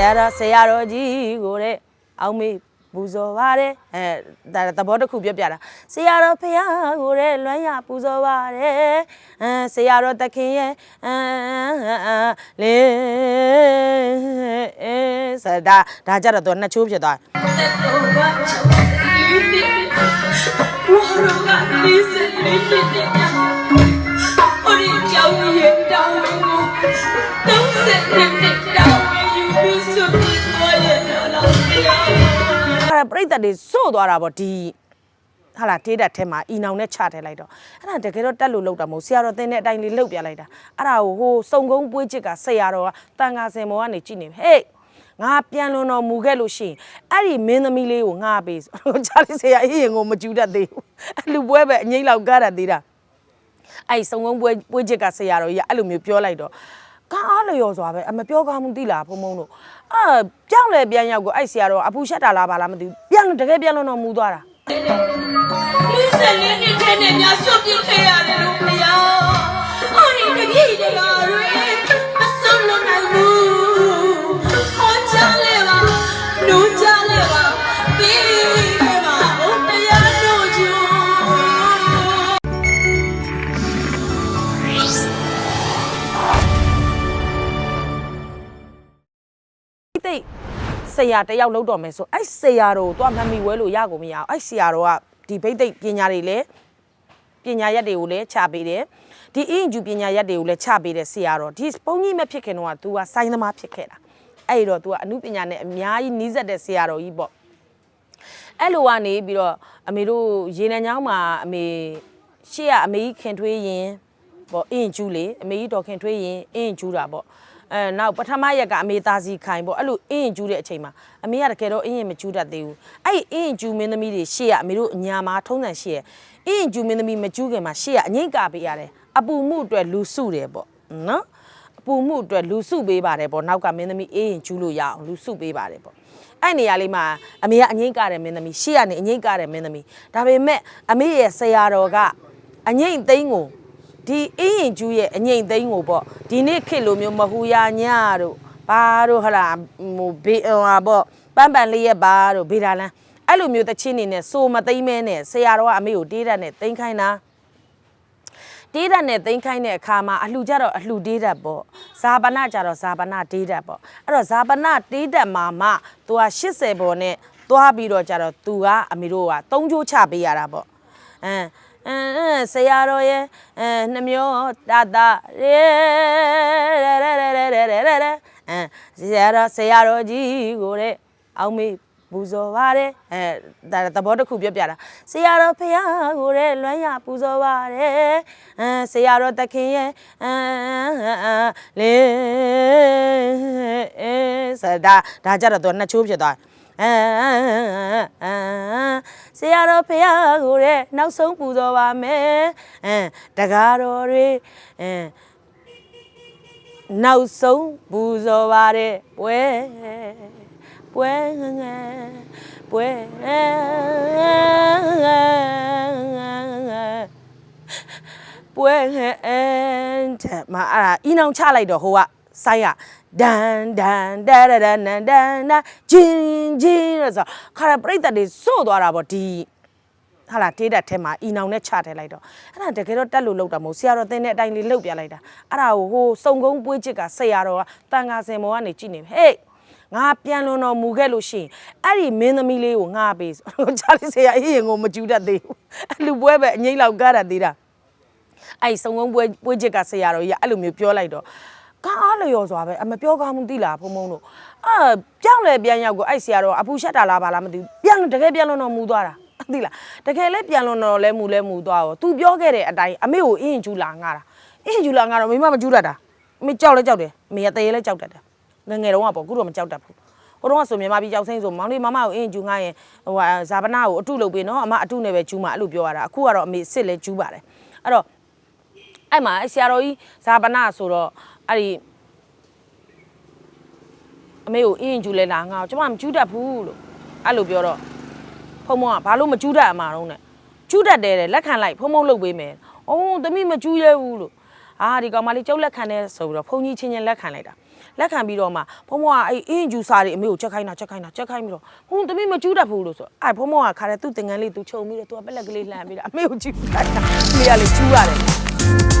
ရာတော်ဆရာတော်ကြီးကိုတဲ့အောင်မေပူဇော်ပါတယ်အဲဒါသဘောတစ်ခုပြောပြတာဆရာတော်ဖရာကိုတဲ့လွမ်းရပူဇော်ပါတယ်အဲဆရာတော်တခင်ရဲ့အဲလေအဲဆရာဒါဒါကြတော့သူကနှစ်ချိုးဖြစ်သွားတယ် ပြိတ္တတွေစို့သွားတာပေါ့ဒီဟာလာတေးတက်ထဲမှာအီနောင်နဲ့ချထဲလိုက်တော့အဲ့ဒါတကယ်တော့တက်လို့လောက်တာမဟုတ်ဆရာတော်တင်းတဲ့အတိုင်းလေးလှုပ်ပြလိုက်တာအဲ့ဒါကိုဟိုစုံကုန်းပွေးချစ်ကဆရာတော်ကတန်ခါစင်မောကနေကြည့်နေဟေးငါပြန်လွန်တော်မူခဲ့လို့ရှိရင်အဲ့ဒီမင်းသမီးလေးကိုငါပေးဆိုချားလေးဆရာအေးရင်ကိုမကျူးတတ်သေးဘူးအဲ့လူပွဲပဲအငိမ့်လောက်ကားတတ်သေးတာအဲ့ဒီစုံကုန်းပွဲပွဲချစ်ကဆရာတော်ကြီးကအဲ့လိုမျိုးပြောလိုက်တော့ကားအားလျော်စွာပဲအမပြောကောင်းဘူးသိလားဖုံဖုံတို့အာပြောင်းလဲပြန်ရောက်ကိုအဲ့ဆရာတော်ကအပူရှက်တာလားဘာလားမသိဘူးပြန် လို့တကယ်ပြန်လို့တော့မူသွားတာလေးစလေးနှစ်ထဲနဲ့များဆွတ်ပြစ်ခဲ့ရတယ်လို့ဘုရားဟိုဒီတပြည့်တကားတွေမဆုံးလို့နိုင်ဘူးဟောချလဲပါနူးချလဲပါပြီးခဲ့ပါဘုရားတို့ကျိုး တိတ် ဆရာတယောက်လောက်တော့မယ်ဆိုအဲ့ဆရာတော်ကိုသွားမမီဝဲလို့ရကုန်မရအောင်အဲ့ဆရာတော်ကဒီဘိတ်သိက်ပညာတွေလည်းပညာရက်တွေကိုလည်းချပေးတယ်ဒီအင်ဂျူပညာရက်တွေကိုလည်းချပေးတယ်ဆရာတော်ဒီပုံကြီးမဖြစ်ခင်တော့က तू ကစိုင်းသမားဖြစ်ခဲ့တာအဲ့တော့ तू ကအမှုပညာနဲ့အများကြီးနီးစပ်တဲ့ဆရာတော်ကြီးပေါ့အဲ့လိုကနေပြီးတော့အမေတို့ရေနံချောင်းမှာအမေရှေ့ကအမေကြီးခင်ထွေးရင် ပေါ့အင်းကျူးလေအမေကြီးတော်ခင်ထွေးရင်အင်းကျူးတာပေါ့အဲနောက်ပထမရက်ကအမေသားစီခိုင်ပေါ့အဲ့လိုအင်းကျူးတဲ့အချိန်မှာအမေကတကယ်တော့အင်းရင်မကျူးတတ်သေးဘူးအဲ့ဒီအင်းကျူးမင်းသမီးတွေရှေ့ကအမေတို့အညာမှာထုံးစံရှေ့ရဲ့အင်းကျူးမင်းသမီးမကျူးခင်မှာရှေ့ကအငိမ့်ကပေးရတယ်အပူမှုအတွက်လူစုတယ်ပေါ့နော်အပူမှုအတွက်လူစုပေးပါတယ်ပေါ့နောက်ကမင်းသမီးအေးရင်ကျူးလို့ရအောင်လူစုပေးပါတယ်ပေါ့အဲ့နေရာလေးမှာအမေကအငိမ့်ကတဲ့မင်းသမီးရှေ့ကနေအငိမ့်ကတဲ့မင်းသမီးဒါပေမဲ့အမေရဲ့ဆရာတော်ကအငိမ့်သိန်းကို ဒီအေးရင်ကျူးရဲ့အငိမ့်သိန်းကိုပေါ့ဒီနေ့ခေတ်လိုမျိုးမဟူရညတို့ဘာတို့ဟလာဟိုဘေးဟိုဟာပေါ့ပန်းပန်လေးရဲ့ဘာတို့ဗေဒါလန်းအဲ့လိုမျိုးတချင်းနေနဲ့စိုးမသိမ့်မဲနဲ့ဆရာတော်ကအမေကိုတေးတတ်နဲ့သိမ့်ခိုင်းတာတေးတတ်နဲ့သိမ်းခိုင်းတဲ့အခါမှာအလှကြတော့အလှတေးတတ်ပေါ့ဇာပနာကြတော့ဇာပနာတေးတတ်ပေါ့အဲ့တော့ဇာပနာတေးတတ်မှာမှ तू က80ပေါ်နဲ့သွားပြီးတော့ကြတော့ तू ကအမေတို့ကသုံးချိုးချပေးရတာပေါ့အမ်အင်း ဆရာတော်ရဲ့အဲနှမျောတတရဲရဲရဲရဲရဲရဲရဲအမ်ဆရာတော်ဆရာတော်ကြီးကိုတဲ့အောင်မေပူဇော်ပါတယ်အဲဒါသဘောတစ်ခုပြောပြတာဆရာတော်ဖရာကိုတဲ့လွမ်းရပူဇော်ပါတယ်အဲဆရာတော်တခင်ရဲ့အဲလေအဲဆရာဒါဒါကြတော့သူကနှစ်ချိုးဖြစ်သွားတယ်အဲ ဆရာတော်ဖရာကိုတဲ့နောက်ဆုံးပူဇော်ပါမယ်အဲတကားတော်တွေအဲနောက်ဆုံးပူဇော်ပါတဲ့ပွဲပွဲငငယ်ပွဲပွဲငယ်တဲ့မအဲ့ဒါအီနောင်ချလိုက်တော့ဟိုကဆိုင်းက ဒန်ဒန်ဒါဒဒန်ဒန်ဒန်ဒန်ဂျင်းဂျင်းလို့ဆိုခါရပြိတ္တတွေစို့သွားတာပေါ့ဒီဟာလာတေးတက်ထဲမှာအီနောင်နဲ့ချထဲလိုက်တော့အဲ့ဒါတကယ်တော့တက်လို့လောက်တာမဟုတ်ဆရာတော်တင်းတဲ့အတိုင်းလေးလှုပ်ပြလိုက်တာအဲ့ဒါကိုဟိုစုံကုန်းပွေးချစ်ကဆရာတော်ကတန်ခါစင်မောကနေကြည့်နေဟေးငါပြန်လွန်တော်မူခဲ့လို့ရှိရင်အဲ့ဒီမင်းသမီးလေးကိုငါပေးဆိုချားလေးဆရာအေးရင်ကိုမကျူးတတ်သေးဘူးအဲ့လူပွဲပဲအငိမ့်လောက်ကားတတ်သေးတာအဲ့ဒီစုံကုန်းပွေးပွေးချစ်ကဆရာတော်ကြီးကအဲ့လိုမျိုးပြောလိုက်တော့ ကားအားလျော်စွာပဲအမပြောကောင်းဘူးသိလားဖုံဖုံတို့အာပြောင်းလဲပြန်ရောက်ကိုအဲ့ဆရာတော်ကအပူရှက်တာလားဘာလားမသိဘူးပြန်လို့တကယ်ပြန်လွန်တော်မူသွားတာသိလားတကယ်လဲပြန်လွန်တော့လဲမူလဲမူသွားရော तू ပြောခဲ့တဲ့အတိုင်းအမေကိုအင်းကျူလာငါတာအင်းကျူလာငါတော့မိမမကျူတတ်တာအမေကြောက်လဲကြောက်တယ်အမေကတရေလဲကြောက်တတ်တယ်ငယ်ငယ်တုန်းကပေါ့ခုတော့မကြောက်တတ်ဘူးဟိုတုန်းကဆိုမြန်မာပြည်ကြောက်စိမ့်ဆိုမောင်လေးမမကိုအင်းကျူငါရင်ဟိုဟာဇာပနာကိုအတုလုပ်ပေးနော်အမအတုနဲ့ပဲကျူမှာအဲ့လိုပြောရတာအခုကတော့အမေစစ်လဲကျူပါတယ်အဲ့တော့အဲ့မှာဆရာတော်ကြီးဇာပနာဆိုတော့ အဲ့ဒီအမေကိုအင်းကျူလဲလာငါကျမမကျူတတ်ဘူးလို့အဲ့လိုပြောတော့ဖုံဖုံကဘာလို့မကျူးတတ်အမှာတော့နဲ့ကျူးတတ်တယ်တဲ့လက်ခံလိုက်ဖုံဖုံလုပ်ပေးမယ်။အော်သမီးမကျူးရဲဘူးလို့အာဒီကောင်မလေးကျုပ်လက်ခံတယ်ဆိုပြီးတော့ဘုန်းကြီးချင်းချင်းလက်ခံလိုက်တာလက်ခံပြီးတော့မှဘုံဘုံကအဲ့အင်းဂျူစာတွေအမေကိုချက်ခိုင်းတာချက်ခိုင်းတာချက်ခိုင်းပြီးတော့ဘုံသမီးမကျူးတတ်ဘူးလို့ဆိုအဲ့ဘုံဘုံကခါတဲ့သူ့တင်ငန်းလေးသူခြုံပြီးတော့သူကပက်လက်ကလေးလှမ်းပြီးတော့အမေကိုကျူးခိုင်းတာအမေကလေကျူးရတယ်